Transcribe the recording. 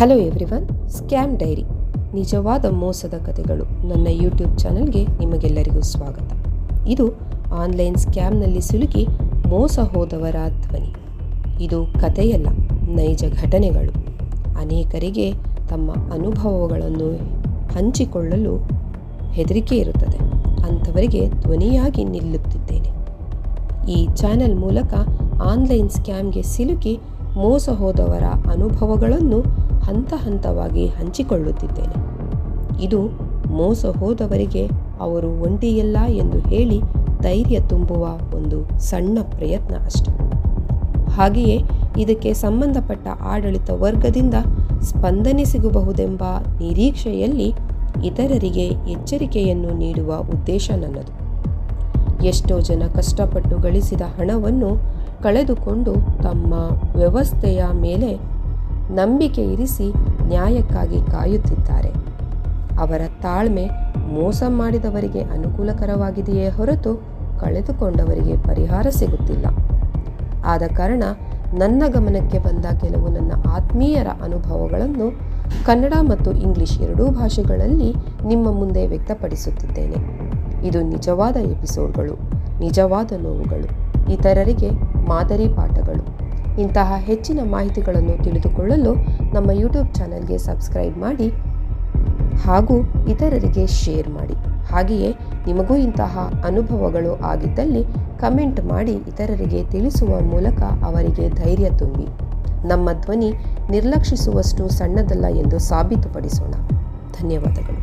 Hello everyone scam dairy ನಿಜವಾದ ಮೋಸದ ಕಥೆಗಳು ನನ್ನ ಯೂಟ್ಯೂಬ್ ಚಾನಲ್ಗೆ ನಿಮಗೆಲ್ಲರಿಗೂ ಸ್ವಾಗತ. ಇದು ಆನ್ಲೈನ್ ಸ್ಕ್ಯಾಮ್ನಲ್ಲಿ ಸಿಲುಕಿ ಮೋಸ ಹೋದವರ ಧ್ವನಿ. ಇದು ಕಥೆಯಲ್ಲ, ನೈಜ ಘಟನೆಗಳು. ಅನೇಕರಿಗೆ ತಮ್ಮ ಅನುಭವಗಳನ್ನು ಹಂಚಿಕೊಳ್ಳಲು ಹೆದರಿಕೆ ಇರುತ್ತದೆ. ಅಂಥವರಿಗೆ ಧ್ವನಿಯಾಗಿ ನಿಲ್ಲುತ್ತಿದ್ದೇನೆ. ಈ ಚಾನೆಲ್ ಮೂಲಕ ಆನ್ಲೈನ್ ಸ್ಕ್ಯಾಮ್ಗೆ ಸಿಲುಕಿ ಮೋಸ ಹೋದವರ ಅನುಭವಗಳನ್ನು ಹಂತ ಹಂತವಾಗಿ ಹಂಚಿಕೊಳ್ಳುತ್ತಿದ್ದೇನೆ. ಇದು ಮೋಸ ಹೋದವರಿಗೆ ಅವರು ಒಂಟಿಯಲ್ಲ ಎಂದು ಹೇಳಿ ಧೈರ್ಯ ತುಂಬುವ ಒಂದು ಸಣ್ಣ ಪ್ರಯತ್ನ ಅಷ್ಟೆ. ಹಾಗೆಯೇ ಇದಕ್ಕೆ ಸಂಬಂಧಪಟ್ಟ ಆಡಳಿತ ವರ್ಗದಿಂದ ಸ್ಪಂದನೆ ಸಿಗಬಹುದೆಂಬ ನಿರೀಕ್ಷೆಯಲ್ಲಿ ಇತರರಿಗೆ ಎಚ್ಚರಿಕೆಯನ್ನು ನೀಡುವ ಉದ್ದೇಶ ನನ್ನದು. ಎಷ್ಟೋ ಜನ ಕಷ್ಟಪಟ್ಟು ಗಳಿಸಿದ ಹಣವನ್ನು ಕಳೆದುಕೊಂಡು ತಮ್ಮ ವ್ಯವಸ್ಥೆಯ ಮೇಲೆ ನಂಬಿಕೆ ಇರಿಸಿ ನ್ಯಾಯಕ್ಕಾಗಿ ಕಾಯುತ್ತಿದ್ದಾರೆ. ಅವರ ತಾಳ್ಮೆ ಮೋಸ ಮಾಡಿದವರಿಗೆ ಅನುಕೂಲಕರವಾಗಿದೆಯೇ ಹೊರತು ಕಳೆದುಕೊಂಡವರಿಗೆ ಪರಿಹಾರ ಸಿಗುತ್ತಿಲ್ಲ. ಆದ ಕಾರಣ ನನ್ನ ಗಮನಕ್ಕೆ ಬಂದ ಕೆಲವು ನನ್ನ ಆತ್ಮೀಯರ ಅನುಭವಗಳನ್ನು ಕನ್ನಡ ಮತ್ತು ಇಂಗ್ಲಿಷ್ ಎರಡೂ ಭಾಷೆಗಳಲ್ಲಿ ನಿಮ್ಮ ಮುಂದೆ ವ್ಯಕ್ತಪಡಿಸುತ್ತಿದ್ದೇನೆ. ಇದು ನಿಜವಾದ ಎಪಿಸೋಡ್ಗಳು, ನಿಜವಾದ ನೋವುಗಳು, ಇತರರಿಗೆ ಮಾದರಿ ಪಾಠಗಳು. ಇಂತಹ ಹೆಚ್ಚಿನ ಮಾಹಿತಿಗಳನ್ನು ತಿಳಿದುಕೊಳ್ಳಲು ನಮ್ಮ ಯೂಟ್ಯೂಬ್ ಚಾನಲ್ಗೆ ಸಬ್ಸ್ಕ್ರೈಬ್ ಮಾಡಿ ಹಾಗೂ ಇತರರಿಗೆ ಶೇರ್ ಮಾಡಿ. ಹಾಗೆಯೇ ನಿಮಗೂ ಇಂತಹ ಅನುಭವಗಳು ಆಗಿದ್ದಲ್ಲಿ ಕಮೆಂಟ್ ಮಾಡಿ ಇತರರಿಗೆ ತಿಳಿಸುವ ಮೂಲಕ ಅವರಿಗೆ ಧೈರ್ಯ ತುಂಬಿ. ನಮ್ಮ ಧ್ವನಿ ನಿರ್ಲಕ್ಷಿಸುವಷ್ಟು ಸಣ್ಣದಲ್ಲ ಎಂದು ಸಾಬೀತುಪಡಿಸೋಣ. ಧನ್ಯವಾದಗಳು.